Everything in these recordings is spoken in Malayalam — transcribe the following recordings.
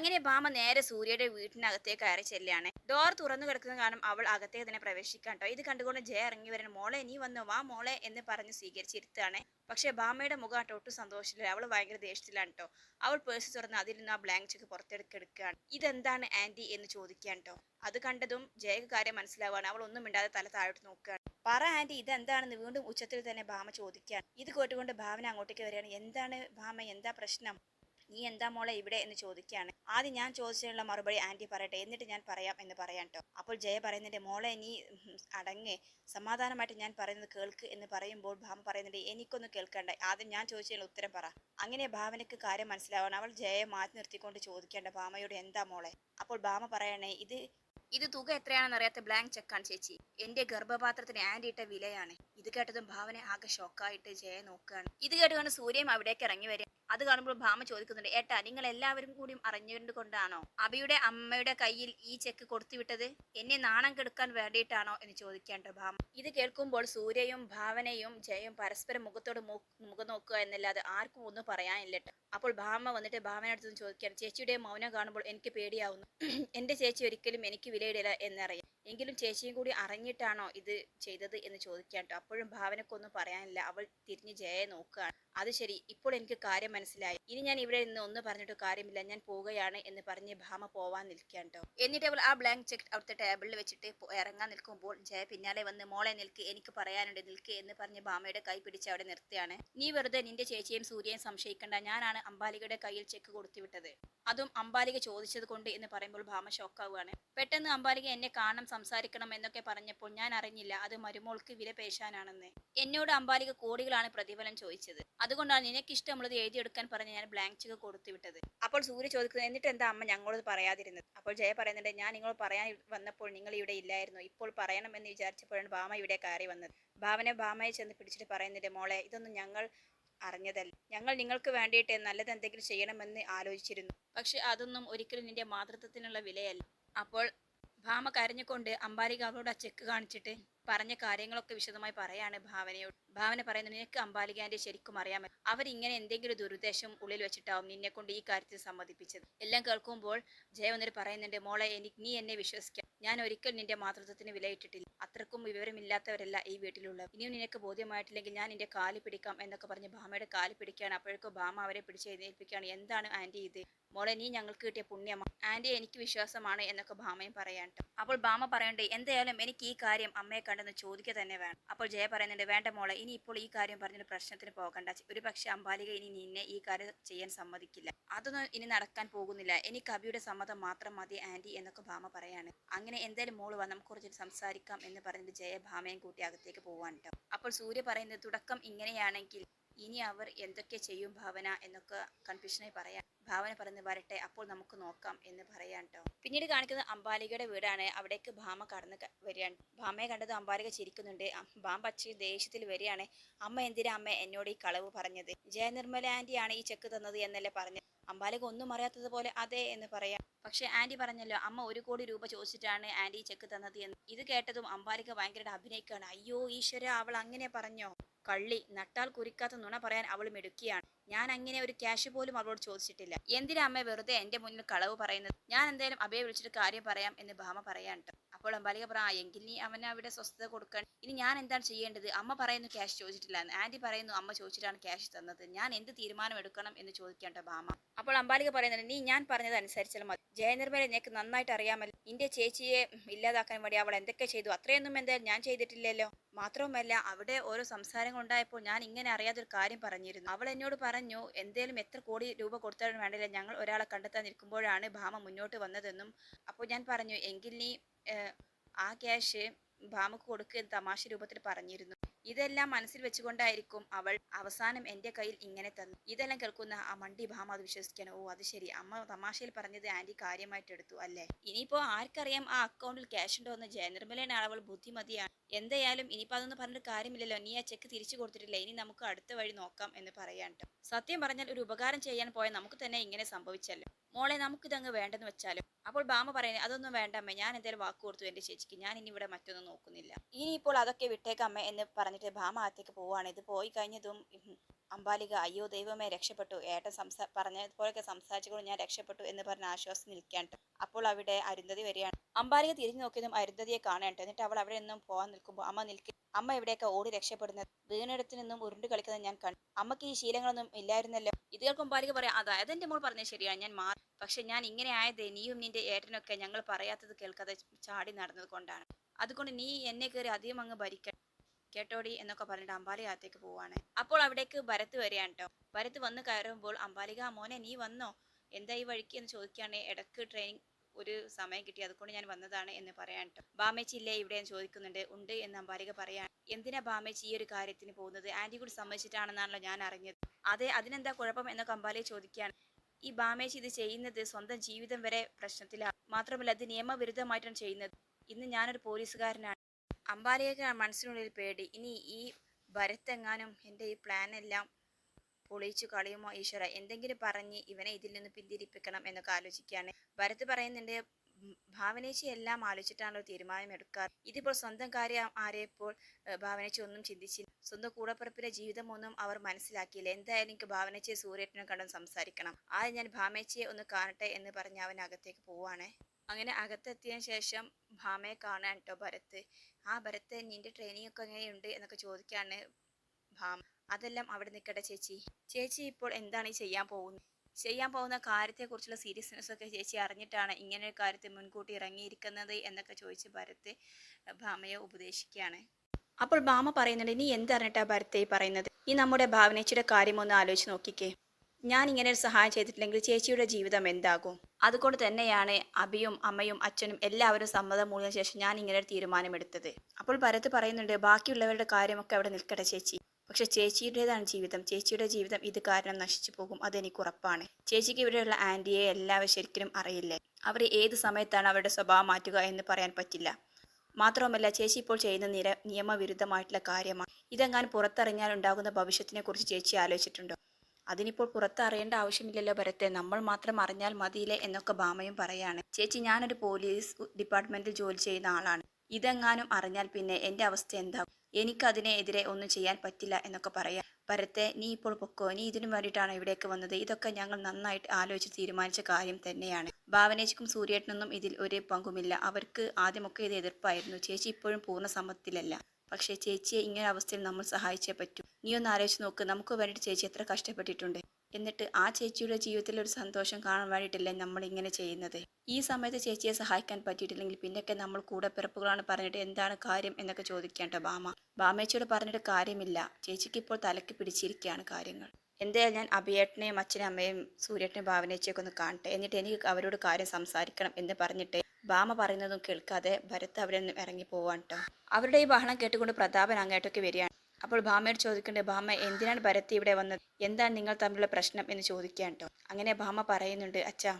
അങ്ങനെ ഭാമ നേരെ സൂര്യയുടെ വീട്ടിനകത്തേക്ക് കയറി ചെല്ലുകയാണ്. ഡോർ തുറന്നു കിടക്കുന്ന കാരണം അവൾ അകത്തേക്ക് തന്നെ പ്രവേശിക്കാൻ കേട്ടോ. ഇത് കണ്ടുകൊണ്ട് ജയ ഇറങ്ങി വരുന്ന മോളെ നീ വന്നു? വാ മോളെ എന്ന് പറഞ്ഞ് സ്വീകരിച്ചിരുത്താണ് പക്ഷേ ഭാമയുടെ മുഖം കേട്ടോ ഒട്ടും സന്തോഷമില്ല. അവൾ ഭയങ്കര ദേഷ്യത്തിലാണ് കേട്ടോ. അവൾ പേഴ്സ് തുറന്ന് അതിൽ നിന്ന് ആ ബ്ലാങ്ക് ചെക്ക് പുറത്തെടുക്കെടുക്കുകയാണ് ഇതെന്താണ് ആന്റി എന്ന് ചോദിക്കാൻ കേട്ടോ. അത് കണ്ടതും ജയക്ക് കാര്യം മനസ്സിലാവുകയാണ്. അവൾ ഒന്നും മിണ്ടാതെ തല താഴോട്ട് നോക്കുകയാണ്. പറ ആന്റി ഇതെന്താണെന്ന് വീണ്ടും ഉച്ചത്തിൽ തന്നെ ഭാമ ചോദിക്കുകയാണ്. ഇത് കേട്ടുകൊണ്ട് ഭാവന അങ്ങോട്ടേക്ക് വരികയാണ്. എന്താണ് ഭാമ എന്താ പ്രശ്നം? നീ എന്താ മോളെ ഇവിടെ എന്ന് ചോദിക്കുകയാണ്. ആദ്യം ഞാൻ ചോദിച്ചതിനുള്ള മറുപടി ആന്റി പറയട്ടെ എന്നിട്ട് ഞാൻ പറയാം എന്ന് പറയാം കേട്ടോ അപ്പോൾ ജയ പറയുന്നുണ്ട് മോളെ നീ അടങ്ങേ. സമാധാനമായിട്ട് ഞാൻ പറയുന്നത് കേൾക്ക് എന്ന് പറയുമ്പോൾ ഭാമ പറയുന്നുണ്ട് എനിക്കൊന്ന് കേൾക്കണ്ട. ആദ്യം ഞാൻ ചോദിച്ചതിനുള്ള ഉത്തരം പറ. അങ്ങനെ ഭാവനയ്ക്ക് കാര്യം മനസ്സിലാവണം. അവൾ ജയയെ മാറ്റി നിർത്തിക്കൊണ്ട് ചോദിക്കേണ്ട ഭാമയോട് എന്താ മോളെ? അപ്പോൾ ഭാമ പറയണേ ഇത് ഇത് തുക എത്രയാണെന്ന് അറിയാത്ത ബ്ലാങ്ക് ചെക്കാണ് ചേച്ചി. എന്റെ ഗർഭപാത്രത്തിന് ആന്റി ഇട്ട വിലയാണ്. ഇത് കേട്ടതും ഭാവന ആകെ ഷോക്കായിട്ട് ജയ നോക്കുകയാണ്. ഇത് കേട്ടുകൊണ്ട് സൂര്യയും അവിടേക്ക് ഇറങ്ങി വരിക. അത് കാണുമ്പോൾ ഭാമ ചോദിക്കുന്നുണ്ട് ഏട്ടാ നിങ്ങൾ എല്ലാവരും കൂടി കൊണ്ടാണോ? അബിയുടെ അമ്മയുടെ കയ്യിൽ ഈ ചെക്ക് കൊടുത്തുവിട്ടത്? എന്നെ നാണം കെടുക്കാൻ വേണ്ടിയിട്ടാണോ? എന്ന് ചോദിക്കാണ്ട് ഭാമ. ഇത് കേൾക്കുമ്പോൾ സൂര്യയും ഭാവനയും ജയയും പരസ്പരം മുഖത്തോട് മുഖം നോക്കുക എന്നല്ലാതെ ആർക്കും ഒന്നും പറയാനില്ലട്ടോ അപ്പോൾ ഭാമ വന്നിട്ട് ഭാവന അടുത്ത് ചോദിക്കുകയാണ് ചേച്ചിയുടെ മൗനം കാണുമ്പോൾ എനിക്ക് പേടിയാവുന്നു. എന്റെ ചേച്ചി ഒരിക്കലും എനിക്ക് വിലയിടില്ല എന്നറിയാം. എങ്കിലും ചേച്ചിയും കൂടി അറിഞ്ഞിട്ടാണോ ഇത് ചെയ്തത് എന്ന് ചോദിക്കാൻ അപ്പോഴും ഭാവനക്കൊന്നും പറയാനില്ല. അവൾ തിരിഞ്ഞ് ജയയെ നോക്കുകയാണ്. അത് ശരി ഇപ്പോൾ എനിക്ക് കാര്യം മനസ്സിലായി. ഇനി ഞാൻ ഇവിടെ നിന്ന് ഒന്നും പറഞ്ഞിട്ട് കാര്യമില്ല. ഞാൻ പോവുകയാണ് എന്ന് പറഞ്ഞ് ഭാമ പോവാൻ നിൽക്കാൻ ട്ടോ എന്നിട്ട് അവൾ ആ ബ്ലാങ്ക് ചെക്ക് അവിടുത്തെ ടേബിളിൽ വെച്ചിട്ട് ഇറങ്ങാൻ നിൽക്കുമ്പോൾ ജയ പിന്നാലെ വന്ന് മോളെ നിൽക്ക് എനിക്ക് പറയാനുണ്ട് നിൽക്ക് എന്ന് പറഞ്ഞ് ഭാമയുടെ കൈ പിടിച്ച് അവിടെ നിർത്തിയാണ് നീ വെറുതെ നിന്റെ ചേച്ചിയും സൂര്യയും സംശയിക്കണ്ട. ഞാനാണ് അമ്പാലികയുടെ കയ്യിൽ ചെക്ക് കൊടുത്തു കൊടുത്തുവിട്ടത്. അതും അമ്പാലിക ചോദിച്ചത് കൊണ്ട് എന്ന് പറയുമ്പോൾ ഭാമ ഷോക്കാവുകയാണ് പെട്ടെന്ന് അമ്പാലിക എന്നെ കാണണം സംസാരിക്കണം എന്നൊക്കെ പറഞ്ഞപ്പോൾ ഞാൻ അറിഞ്ഞില്ല അത് മരുമോൾക്ക് വില പേശാനാണെന്ന്. എന്നോട് അമ്പാലിക കോടികളാണ് പ്രതിഫലം ചോദിച്ചത്. അതുകൊണ്ടാണ് നിനക്കിഷ്ടമുള്ളത് എഴുതിയെടുക്കാൻ പറഞ്ഞ് ഞാൻ ബ്ലാങ്ക് ചെക്ക് കൊടുത്തുവിട്ടത് അപ്പോൾ സൂര്യ ചോദിക്കുന്നത് എന്നിട്ട് എന്താ അമ്മ ഞങ്ങളോട് പറയാതിരുന്നത്? അപ്പോൾ ജയ പറയുന്നുണ്ട് ഞാൻ നിങ്ങളോട് പറയാൻ വന്നപ്പോൾ നിങ്ങൾ ഇവിടെ ഇല്ലായിരുന്നു. ഇപ്പോൾ പറയണമെന്ന് വിചാരിച്ചപ്പോഴാണ് ഭാമ ഇവിടെ കയറി വന്നത്. ഭാവനെ ഭാമയെ ചെന്ന് പിടിച്ചിട്ട് പറയുന്നുണ്ട് മോളെ ഇതൊന്നും ഞങ്ങൾ അറിഞ്ഞതല്ല. ഞങ്ങൾ നിങ്ങൾക്ക് വേണ്ടിയിട്ട് നല്ലത് എന്തെങ്കിലും ചെയ്യണമെന്ന് ആലോചിച്ചിരുന്നു. പക്ഷെ അതൊന്നും ഒരിക്കലും നിന്റെ മാതൃത്വത്തിനുള്ള വിലയല്ല. അപ്പോൾ ഭാമ കരഞ്ഞുകൊണ്ട് അമ്പാലിക അവളോട് ആ ചെക്ക് കാണിച്ചിട്ട് പറഞ്ഞ കാര്യങ്ങളൊക്കെ വിശദമായി പറയാണ് ഭാവനയോട്. ഭാവന പറയുന്നത് നിനക്ക് അമ്പാലികാന്റെ ശരിക്കും അറിയാമല്ലോ അവരിങ്ങനെ എന്തെങ്കിലും ദുരുദ്ദേശം ഉള്ളിൽ വെച്ചിട്ടാവും നിന്നെ കൊണ്ട് ഈ കാര്യത്തിൽ സമ്മതിപ്പിച്ചത്. എല്ലാം കേൾക്കുമ്പോൾ ജയ വന്നിട്ട് പറയുന്നുണ്ട് മോളെ എനിക്ക് നീ എന്നെ വിശ്വസിക്കാം. ഞാൻ ഒരിക്കൽ നിന്റെ മാതൃത്വത്തിന് വിലയിട്ടിട്ടില്ല. അത്രക്കും വിവരമില്ലാത്തവരല്ല ഈ വീട്ടിലുള്ളത്. ഇനിയും നിനക്ക് ബോധ്യമായിട്ടില്ലെങ്കിൽ ഞാൻ നിന്റെ കാലി പിടിക്കാം എന്നൊക്കെ പറഞ്ഞ് ഭാമയുടെ കാലി പിടിക്കുകയാണ്. അപ്പോഴേക്കും ഭാമ അവരെ പിടിച്ച് എഴുന്നേൽപ്പിക്കുകയാണ്. എന്താണ് ആന്റി ഇത്? മോളെ നീ ഞങ്ങൾക്ക് കിട്ടിയ പുണ്യമാണ് ആന്റി എനിക്ക് വിശ്വാസമാണ് എന്നൊക്കെ ഭാമയും പറയാൻ. അപ്പോൾ ഭാമ പറയണ്ടേ എന്തായാലും എനിക്ക് ഈ കാര്യം അമ്മയെ കണ്ടെന്ന് ചോദിക്കുക തന്നെ വേണം. അപ്പോൾ ജയ പറയുന്നുണ്ട് വേണ്ട മോളെ ഇനി ഇപ്പോൾ ഈ കാര്യം പറഞ്ഞൊരു പ്രശ്നത്തിന് പോകണ്ട. ഒരു പക്ഷേ അമ്പാലിക ഇനി നിന്നെ ഈ കാര്യം ചെയ്യാൻ സമ്മതിക്കില്ല. അതൊന്നും ഇനി നടക്കാൻ പോകുന്നില്ല. എനിക്ക് കവിയുടെ സമ്മതം മാത്രം മതി ആന്റി എന്നൊക്കെ ഭാമ പറയാണ്. അങ്ങനെ എന്തായാലും മോൾ വന്ന് നമുക്ക് കുറച്ച് സംസാരിക്കാം എന്ന് പറഞ്ഞിട്ട് ജയ ഭാമയും കൂട്ടി അകത്തേക്ക് പോവാൻ കേട്ടോ അപ്പോൾ സൂര്യ പറയുന്നത് തുടക്കം ഇങ്ങനെയാണെങ്കിൽ ഇനി അവർ എന്തൊക്കെ ചെയ്യും ഭാവന എന്നൊക്കെ കൺഫ്യൂഷനായി പറയാം ഭാവന പറഞ്ഞ് വരട്ടെ അപ്പോൾ നമുക്ക് നോക്കാം എന്ന് പറയാൻ ട്ടോ. പിന്നീട് കാണിക്കുന്നത് അംബാലികയുടെ വീടാണ്. അവിടേക്ക് ഭാമ കടന്ന് വരികയാണ്. ഭാമയെ കണ്ടത് അംബാലിക ചിരിക്കുന്നുണ്ട്. ഭാമ പച്ച ദേഷ്യത്തിൽ വരികയാണ്. അമ്മ എന്തിനാ അമ്മ എന്നോട് ഈ കളവ് പറഞ്ഞത്? ജയനിർമ്മല ആന്റിയാണ് ഈ ചെക്ക് തന്നത് എന്നല്ലേ പറഞ്ഞത്? അംബാലിക ഒന്നും അറിയാത്തതുപോലെ അതെ എന്ന് പറയാം. പക്ഷെ ആന്റി പറഞ്ഞല്ലോ അമ്മ ഒരു കോടി രൂപ ചോദിച്ചിട്ടാണ് ആന്റി ഈ ചെക്ക് തന്നത് എന്ന്. ഇത് കേട്ടതും അംബാലിക ഭയങ്കര അഭിനയിക്കുകയാണ്. അയ്യോ ഈശ്വര അവൾ അങ്ങനെ പറഞ്ഞോ? കള്ളി നട്ടാൽ കുരിക്കാത്ത നുണ പറയാൻ അവൾ മിടുക്കിയാണ്. ഞാൻ അങ്ങനെ ഒരു ക്യാഷ് പോലും അവളോട് ചോദിച്ചിട്ടില്ല. എന്തിനാ അമ്മ വെറുതെ എന്റെ മുന്നിൽ കളവ് പറയുന്നത്? ഞാൻ എന്തായാലും അബയെ വിളിച്ചിട്ട് കാര്യം പറയാം എന്ന് ഭാമ പറയാനുണ്ട്. അപ്പോൾ അമ്പാലിക പറ "ആ, എങ്കിൽ നീ അവനെ അവിടെ സ്വസ്ഥത കൊടുക്കാൻ ഇനി ഞാൻ എന്താണ് ചെയ്യേണ്ടത്? അമ്മ പറയുന്നു ക്യാഷ് ചോദിച്ചിട്ടില്ല ആന്റി പറയുന്നു അമ്മ ചോദിച്ചിട്ടാണ് ക്യാഷ് തന്നത്. ഞാൻ എന്ത് തീരുമാനം എടുക്കണം എന്ന് ചോദിക്കേണ്ട ഭാമ. അപ്പോൾ അമ്പാലിക പറയുന്നത് നീ ഞാൻ പറഞ്ഞത് അനുസരിച്ചാൽ മതി. ജയനിർമ്മല നിനക്ക് നന്നായിട്ട് അറിയാമല്ലോ. നിന്റെ ചേച്ചിയെ ഇല്ലാതാക്കാൻ വേണ്ടി അവൾ എന്തൊക്കെ ചെയ്തു? അത്രയൊന്നും എന്തായാലും ഞാൻ ചെയ്തിട്ടില്ലല്ലോ. മാത്രവുമല്ല അവിടെ ഓരോ സംസാരങ്ങൾ ഉണ്ടായപ്പോൾ ഞാൻ ഇങ്ങനെ അറിയാതൊരു കാര്യം പറഞ്ഞിരുന്നു. അവൾ എന്നോട് പറഞ്ഞു എന്തേലും എത്ര കോടി രൂപ കൊടുത്താലും വേണ്ടില്ല. ഞങ്ങൾ ഒരാളെ കണ്ടെത്താൻ നിൽക്കുമ്പോഴാണ് ഭാമ മുന്നോട്ട് വന്നതെന്നും അപ്പോൾ ഞാൻ പറഞ്ഞു എങ്കിൽ നീ ആ ക്യാഷ് ഭാമക്ക് കൊടുക്കുക എന്ന് തമാശ രൂപത്തിൽ പറഞ്ഞിരുന്നു. ഇതെല്ലാം മനസ്സിൽ വെച്ചുകൊണ്ടായിരിക്കും അവൾ അവസാനം എന്റെ കയ്യിൽ ഇങ്ങനെ തന്നു. ഇതെല്ലാം കേൾക്കുന്ന ആ മണ്ടി ഭാമ അത് വിശ്വസിക്കാൻ ഓ അത് ശരി. അമ്മ തമാശയിൽ പറഞ്ഞത് ആന്റി കാര്യമായിട്ട് എടുത്തു അല്ലേ? ഇനിയിപ്പോ ആർക്കറിയാം ആ അക്കൗണ്ടിൽ ക്യാഷ് ഉണ്ടോ എന്ന്? ജയനിർമ്മലയുടെ അവൾ ബുദ്ധിമതിയാണ്. എന്തായാലും ഇനിയിപ്പോ അതൊന്നും പറഞ്ഞിട്ട് കാര്യമില്ലല്ലോ. നീ ആ ചെക്ക് തിരിച്ചു കൊടുത്തിട്ടില്ല? ഇനി നമുക്ക് അടുത്ത വഴി നോക്കാം എന്ന് പറയാൻ സത്യം പറഞ്ഞാൽ ഒരു ഉപകാരം ചെയ്യാൻ പോയാൽ നമുക്ക് തന്നെ ഇങ്ങനെ സംഭവിച്ചല്ലോ. മോളെ നമുക്കിതങ്ങ് വേണ്ടെന്ന് വെച്ചാലും? അപ്പോൾ ബാമ പറയുന്നത് അതൊന്നും വേണ്ട അമ്മ ഞാൻ എന്തായാലും വാക്ക് കൊടുത്തു എന്റെ ചേച്ചിക്ക്. ഞാൻ ഇനി ഇവിടെ മറ്റൊന്നും നോക്കുന്നില്ല. ഇനിയിപ്പോൾ അതൊക്കെ വിട്ടേക്കമ്മേ എന്ന് പറഞ്ഞിട്ട് ബാമ അകത്തേക്ക് പോവാണ് ഇത് പോയി കഴിഞ്ഞതും അമ്പാലിക അയ്യോ ദൈവമേ രക്ഷപ്പെട്ടു. ഏട്ടൻ സംസാ പറഞ്ഞതുപോലെയൊക്കെ സംസാരിച്ചുകൊണ്ട് ഞാൻ രക്ഷപ്പെട്ടു എന്ന് പറഞ്ഞ് ആശ്വാസം നിൽക്കാൻ അപ്പോൾ അവിടെ അരുന്ധതി വരികയാണ്. അംബാലിക തിരിഞ്ഞു നോക്കിയതും അരുന്ധതിയെ കാണേണ്ടത് എന്നിട്ട് അവൾ അവിടെ നിന്നും പോകാൻ നിൽക്കുമ്പോൾ അമ്മ നിൽക്കും അമ്മ എവിടെയൊക്കെ ഓടി രക്ഷപ്പെടുന്നത്? വീണിടത്തു നിന്നും ഉരുണ്ട് കളിക്കുന്നത് ഞാൻ കണ്ടു. അമ്മയ്ക്ക് ഈ ശീലങ്ങളൊന്നും ഇല്ലായിരുന്നല്ലോ. ഇത് കേൾക്കും അമ്പാലിക പറയാം അതായത് എന്റെ മോൾ പറഞ്ഞത് ശരിയാണ് ഞാൻ മാറി. പക്ഷെ ഞാൻ ഇങ്ങനെ ആയത് നീയും നിന്റെ ഏട്ടനൊക്കെ ഞങ്ങൾ പറയാത്തത് കേൾക്കാതെ ചാടി നടന്നത് കൊണ്ടാണ്. അതുകൊണ്ട് നീ എന്നെ കയറി അധികം അങ്ങ് ഭരിക്കണം കേട്ടോടി എന്നൊക്കെ പറഞ്ഞിട്ട് അമ്പാലിക അകത്തേക്ക് പോവാണ് അപ്പോൾ അവിടേക്ക് ഭരത് വരികയാണ് കേട്ടോ. ഭരത് വന്ന് കയറുമ്പോൾ അമ്പാലിക മോനെ നീ വന്നോ? എന്താ ഈ വഴിക്ക്? എന്ന് ചോദിക്കുകയാണ്. ഇടയ്ക്ക് ട്രെയിനിങ് ഒരു സമയം കിട്ടി. അതുകൊണ്ട് ഞാൻ വന്നതാണ് എന്ന് പറയാൻ കേട്ടോ ബാമേച്ചി ഇല്ലേ? ഇവിടെ ഞാൻ ചോദിക്കുന്നുണ്ട്. ഉണ്ട് എന്ന് അമ്പാലിക പറയാൻ എന്തിനാ ബാമേച്ചി ഈ ഒരു കാര്യത്തിന് പോകുന്നത്? ആന്റി കൂടി സമ്മതിച്ചിട്ടാണെന്നാണല്ലോ ഞാൻ അറിഞ്ഞത്. അതെ അതിനെന്താ കുഴപ്പം എന്നൊക്കെ അമ്പാലിക ചോദിക്കുകയാണ്. ഈ ബാമേച്ചി ഇത് ചെയ്യുന്നത് സ്വന്തം ജീവിതം വരെ പ്രശ്നത്തിലാണ് മാത്രമല്ല അത് നിയമവിരുദ്ധമായിട്ടാണ് ചെയ്യുന്നത്. ഇന്ന് ഞാനൊരു പോലീസുകാരനാണ്. അമ്പാലിയൊക്കെ മനസ്സിനുള്ളിൽ പേടി. ഇനി ഈ ഭരത്തെങ്ങാനും എന്റെ ഈ പ്ലാൻ പൊളിച്ചു കളയുമോ ഈശ്വര? എന്തെങ്കിലും പറഞ്ഞ് ഇവനെ ഇതിൽ നിന്ന് പിന്തിരിപ്പിക്കണം എന്നൊക്കെ ആലോചിക്കുകയാണ്. ഭരത് പറയുന്നുണ്ട് ഭാവനേച്ചി എല്ലാം ആലോചിച്ചിട്ടാണല്ലോ തീരുമാനം എടുക്കാറ് ഇതിപ്പോൾ സ്വന്തം കാര്യം ആരെയപ്പോൾ ഭാവനേച്ചി ഒന്നും ചിന്തിച്ചില്ല. സ്വന്തം കൂടപ്പിറപ്പിലെ ജീവിതമൊന്നും അവർ മനസ്സിലാക്കിയില്ല. എന്തായാലും എനിക്ക് ഭാവനേച്ചിയെ സൂര്യനെ കണ്ടും സംസാരിക്കണം. ആദ്യം ഞാൻ ഭാമേച്ചിയെ ഒന്ന് കാണട്ടെ എന്ന് പറഞ്ഞ് അവൻ അകത്തേക്ക് പോവാണ് അങ്ങനെ അകത്തെത്തിയതിനു ശേഷം ഭാമയെ കാണാൻ കേട്ടോ ഭരത്. ആ ഭരത് നിന്റെ ട്രെയിനിങ് ഒക്കെ എങ്ങനെയുണ്ട്? എന്നൊക്കെ ചോദിക്കാണ് ഭാമ അതെല്ലാം അവിടെ നിൽക്കട്ടെ ചേച്ചി. ചേച്ചി ഇപ്പോൾ എന്താണ് ഈ ചെയ്യാൻ പോകുന്നത്? ചെയ്യാൻ പോകുന്ന കാര്യത്തെക്കുറിച്ചുള്ള സീരിയസ്നെസ് ഒക്കെ ചേച്ചി അറിഞ്ഞിട്ടാണ് ഇങ്ങനെ ഒരു കാര്യത്തിൽ മുൻകൂട്ടി ഇറങ്ങിയിരിക്കുന്നത് എന്നൊക്കെ ചോദിച്ച് ഭരത് ഭാമയെ ഉപദേശിക്കുകയാണ്. അപ്പോൾ ഭാമ പറയുന്നുണ്ട് നീ എന്തറിഞ്ഞിട്ടാ ഭരത്തെ ഈ പറയുന്നത്? ഈ നമ്മുടെ ഭാവനേച്ചിയുടെ കാര്യം ഒന്ന് ആലോചിച്ച് നോക്കിക്കേ. ഞാൻ ഇങ്ങനെ ഒരു സഹായം ചെയ്തിട്ടില്ലെങ്കിൽ ചേച്ചിയുടെ ജീവിതം എന്താകും? അതുകൊണ്ട് തന്നെയാണ് അബിയും അമ്മയും അച്ഛനും എല്ലാവരും സമ്മതം മൂടിയതിനു ശേഷം ഞാൻ ഇങ്ങനെ ഒരു തീരുമാനമെടുത്തത്. അപ്പോൾ ഭരത് പറയുന്നുണ്ട് ബാക്കിയുള്ളവരുടെ കാര്യമൊക്കെ അവിടെ നിൽക്കട്ടെ ചേച്ചി. പക്ഷെ ചേച്ചിയുടേതാണ് ജീവിതം. ചേച്ചിയുടെ ജീവിതം ഇത് കാരണം നശിച്ചു പോകും. അതെനിക്ക് ഉറപ്പാണ്. ചേച്ചിക്ക് ഇവിടെയുള്ള ആന്റിയെ എല്ലാവരും ശരിക്കും അറിയില്ലേ? അവർ ഏത് സമയത്താണ് അവരുടെ സ്വഭാവം മാറ്റുക എന്ന് പറയാൻ പറ്റില്ല. മാത്രവുമല്ല ചേച്ചി ഇപ്പോൾ ചെയ്യുന്ന നിര നിയമവിരുദ്ധമായിട്ടുള്ള കാര്യമാണ്. ഇതെങ്ങാനും പുറത്തറിഞ്ഞാൽ ഉണ്ടാകുന്ന ഭവിഷ്യത്തിനെ കുറിച്ച് ചേച്ചി ആലോചിച്ചിട്ടുണ്ടോ? അതിനിപ്പോൾ പുറത്തറിയേണ്ട ആവശ്യമില്ലല്ലോ ഭരത്തെ. നമ്മൾ മാത്രം അറിഞ്ഞാൽ മതിയില്ലേ എന്നൊക്കെ ഭാമയും പറയാണ്. ചേച്ചി ഞാനൊരു പോലീസ് ഡിപ്പാർട്ട്മെന്റിൽ ജോലി ചെയ്യുന്ന ആളാണ്. ഇതെങ്ങാനും അറിഞ്ഞാൽ പിന്നെ എന്റെ അവസ്ഥ എന്താകും? എനിക്കതിനെതിരെ ഒന്നും ചെയ്യാൻ പറ്റില്ല എന്നൊക്കെ പറയാം. ഭരത്തെ നീ ഇപ്പോൾ പൊക്കോ? നീ ഇതിനു വേണ്ടിയിട്ടാണ് ഇവിടേക്ക് വന്നത്? ഇതൊക്കെ ഞങ്ങൾ നന്നായിട്ട് ആലോചിച്ച് തീരുമാനിച്ച കാര്യം തന്നെയാണ്. ഭാവനേച്ചിക്കും സൂര്യേട്ടനൊന്നും ഇതിൽ ഒരു പങ്കുമില്ല. അവർക്ക് ആദ്യമൊക്കെ ഇത് എതിർപ്പായിരുന്നു. ചേച്ചി ഇപ്പോഴും പൂർണ സമ്മതത്തിലല്ല. പക്ഷേ ചേച്ചിയെ ഇങ്ങനെ അവസ്ഥയിൽ നമ്മൾ സഹായിച്ചേ പറ്റൂ. നീ ഒന്ന് ആലോചിച്ച് നോക്ക്. നമുക്ക് വേണ്ടിയിട്ട് ചേച്ചി എത്ര കഷ്ടപ്പെട്ടിട്ടുണ്ട്. എന്നിട്ട് ആ ചേച്ചിയുടെ ജീവിതത്തിൽ ഒരു സന്തോഷം കാണാൻ വേണ്ടിയിട്ടല്ലേ നമ്മൾ ഇങ്ങനെ ചെയ്യുന്നത്? ഈ സമയത്ത് ചേച്ചിയെ സഹായിക്കാൻ പറ്റിയിട്ടില്ലെങ്കിൽ പിന്നൊക്കെ നമ്മൾ കൂടെ പിറപ്പുകളാണ് പറഞ്ഞിട്ട് എന്താണ് കാര്യം എന്നൊക്കെ ചോദിക്കേണ്ട ബാമ. ബാമേച്ചിയോട് പറഞ്ഞിട്ട് കാര്യമില്ല. ചേച്ചിക്ക് ഇപ്പോൾ തലക്ക് പിടിച്ചിരിക്കുകയാണ് കാര്യങ്ങൾ. എന്തായാലും ഞാൻ അഭിയേട്ടനെയും അച്ഛനും അമ്മയും സൂര്യേട്ടനെയും ഭാവനേച്ചിയൊക്കെ ഒന്ന് കാണട്ടെ. എന്നിട്ട് എനിക്ക് അവരോട് കാര്യം സംസാരിക്കണം എന്ന് പറഞ്ഞിട്ട് ബാമ പറയുന്നതും കേൾക്കാതെ ഭരത് അവരൊന്നും ഇറങ്ങി പോവാൻ കേട്ടോ അവരുടെ ഈ ബഹളം കേട്ടുകൊണ്ട് പ്രതാപൻ അങ്ങോട്ടൊക്കെ വരികയാണ്. അപ്പോൾ ഭാമയോട് ചോദിക്കേണ്ടത് ഭാമ എന്തിനാണ് ഭരത് ഇവിടെ വന്നത്? എന്താണ് നിങ്ങൾ തമ്മിലുള്ള പ്രശ്നം? എന്ന് ചോദിക്കാൻ കേട്ടോ അങ്ങനെ ഭാമ പറയുന്നുണ്ട് അച്ഛാ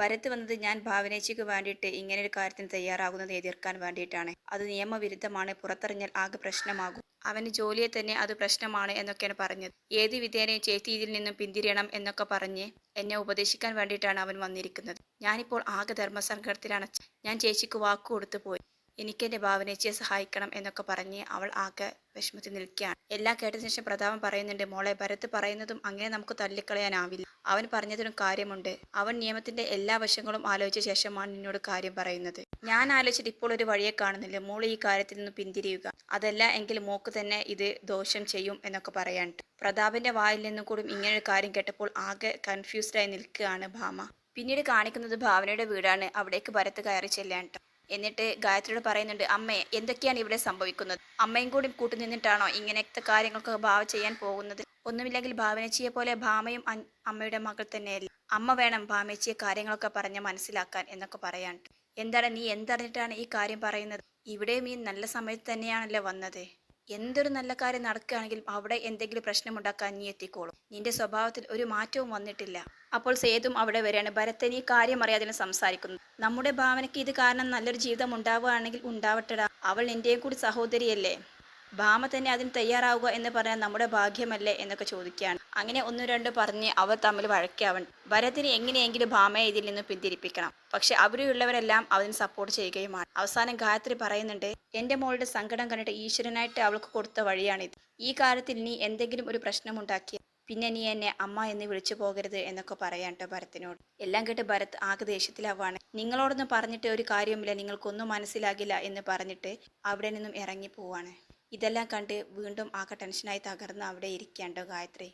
ഭരത് വന്നത് ഞാൻ ഭാവനേച്ചിക്ക് വേണ്ടിയിട്ട് ഇങ്ങനെ ഒരു കാര്യത്തിന് തയ്യാറാകുന്നത് എതിർക്കാൻ വേണ്ടിയിട്ടാണ്. അത് നിയമവിരുദ്ധമാണ് പുറത്തറിഞ്ഞാൽ ആകെ പ്രശ്നമാകും. അവന് ജോലിയെ തന്നെ അത് പ്രശ്നമാണ് എന്നൊക്കെയാണ് പറഞ്ഞത്. ഏത് വിധേനയും ചേച്ചി ഇതിൽ നിന്നും പിന്തിരിയണം എന്നൊക്കെ പറഞ്ഞ് എന്നെ ഉപദേശിക്കാൻ വേണ്ടിയിട്ടാണ് അവൻ വന്നിരിക്കുന്നത്. ഞാനിപ്പോൾ ആകെ ധർമ്മസങ്കടത്തിലാണ്. ഞാൻ ചേച്ചിക്ക് വാക്കു കൊടുത്തു പോയി. എനിക്കെന്റെ ഭാവനേച്ചിയെ സഹായിക്കണം എന്നൊക്കെ പറഞ്ഞ് അവൾ ആകെ വിഷമത്തിൽ നിൽക്കുകയാണ്. എല്ലാം കേട്ടതിനു ശേഷം പ്രതാപൻ പറയുന്നുണ്ട് മോളെ ഭരത് പറയുന്നതും അങ്ങനെ നമുക്ക് തള്ളിക്കളയാനാവില്ല. അവൻ പറഞ്ഞതിനും കാര്യമുണ്ട്. അവൻ നിയമത്തിന്റെ എല്ലാ വശങ്ങളും ആലോചിച്ച ശേഷമാണ് നിന്നോട് കാര്യം പറയുന്നത്. ഞാൻ ആലോചിച്ചിട്ട് ഇപ്പോൾ ഒരു വഴിയെ കാണുന്നില്ല. മോൾ ഈ കാര്യത്തിൽ നിന്ന് പിന്തിരിയുക. അതല്ല എങ്കിൽ മോക്ക് തന്നെ ഇത് ദോഷം ചെയ്യും എന്നൊക്കെ പറയാനുണ്ട്. പ്രതാപിന്റെ വായിൽ നിന്നും കൂടി ഇങ്ങനെ ഒരു കാര്യം കേട്ടപ്പോൾ ആകെ കൺഫ്യൂസ്ഡായി നിൽക്കുകയാണ് ഭാമ. പിന്നീട് കാണിക്കുന്നത് ഭാവനയുടെ വീടാണ്. അവിടേക്ക് ഭരത്ത് കയറി ചെല്ലാൻ. എന്നിട്ട് ഗായത്രിയോട് പറയുന്നുണ്ട് അമ്മേ എന്തൊക്കെയാണ് ഇവിടെ സംഭവിക്കുന്നത്? അമ്മയും കൂടി കൂട്ടുനിന്നിട്ടാണോ ഇങ്ങനത്തെ കാര്യങ്ങൾക്ക് ഭാവ ചെയ്യാൻ പോകുന്നത്? ഒന്നുമില്ലെങ്കിൽ ഭാവനച്ചിയെ പോലെ ഭാമയും അമ്മയുടെ മകൾ തന്നെയല്ലേ? അമ്മ വേണം ഭാമേച്ചിയെ കാര്യങ്ങളൊക്കെ പറഞ്ഞ് മനസ്സിലാക്കാൻ എന്നൊക്കെ പറയാൻ. എന്താണ് നീ എന്തറിഞ്ഞിട്ടാണ് ഈ കാര്യം പറയുന്നത്? ഇവിടെയും ഈ നല്ല സമയത്ത് തന്നെയാണല്ലോ വന്നത്. എന്തൊരു നല്ല കാര്യം നടക്കുകയാണെങ്കിൽ അവിടെ എന്തെങ്കിലും പ്രശ്നമുണ്ടാക്കാൻ നീ എത്തിക്കോളും. നിന്റെ സ്വഭാവത്തിൽ ഒരു മാറ്റവും വന്നിട്ടില്ല. അപ്പോൾ സേതും അവിടെ വരികയാണ്. ഭരതൻ ഈ കാര്യം അറിയാതെ സംസാരിക്കുന്നു. നമ്മുടെ ഭാവനയ്ക്ക് ഇത് കാരണം നല്ലൊരു ജീവിതം ഉണ്ടാവുകയാണെങ്കിൽ ഉണ്ടാവട്ടെടാ. അവൾ എന്റെയും കൂടി സഹോദരിയല്ലേ? ഭാമ തന്നെ അതിന് തയ്യാറാവുക എന്ന് പറഞ്ഞാൽ നമ്മുടെ ഭാഗ്യമല്ലേ എന്നൊക്കെ ചോദിക്കുകയാണ്. അങ്ങനെ ഒന്ന് രണ്ട് പറഞ്ഞ് അവർ തമ്മിൽ വഴക്കാവൻ ഭരതിന് എങ്ങനെയെങ്കിലും ഭാമയെ ഇതിൽ നിന്ന് പിന്തിരിപ്പിക്കണം. പക്ഷെ അവിടെയുള്ളവരെല്ലാം അതിന് സപ്പോർട്ട് ചെയ്യുകയുമാണ്. അവസാനം ഗായത്രി പറയുന്നുണ്ട് എന്റെ മോളുടെ സങ്കടം കണ്ടിട്ട് ഈശ്വരനായിട്ട് അവൾക്ക് കൊടുത്ത വഴിയാണിത്. ഈ കാര്യത്തിൽ നീ എന്തെങ്കിലും ഒരു പ്രശ്നമുണ്ടാക്കി പിന്നെ നീ എന്നെ അമ്മ എന്ന് വിളിച്ചു പോകരുത് എന്നൊക്കെ പറയാൻ കേട്ടോ ഭരത്തിനോട്. എല്ലാം കേട്ട് ഭരത് ആകെ ദേഷ്യത്തിലാവാണ് നിങ്ങളോടൊന്നും പറഞ്ഞിട്ട് ഒരു കാര്യമില്ല നിങ്ങൾക്കൊന്നും മനസ്സിലാകില്ല എന്ന് പറഞ്ഞിട്ട് അവിടെ നിന്നും ഇറങ്ങി പോവാണ് ഇതെല്ലാം കണ്ട് വീണ്ടും ആകെ ടെൻഷനായി തകർന്ന് അവിടെ ഇരിക്കാണ്ടോ ഗായത്രി.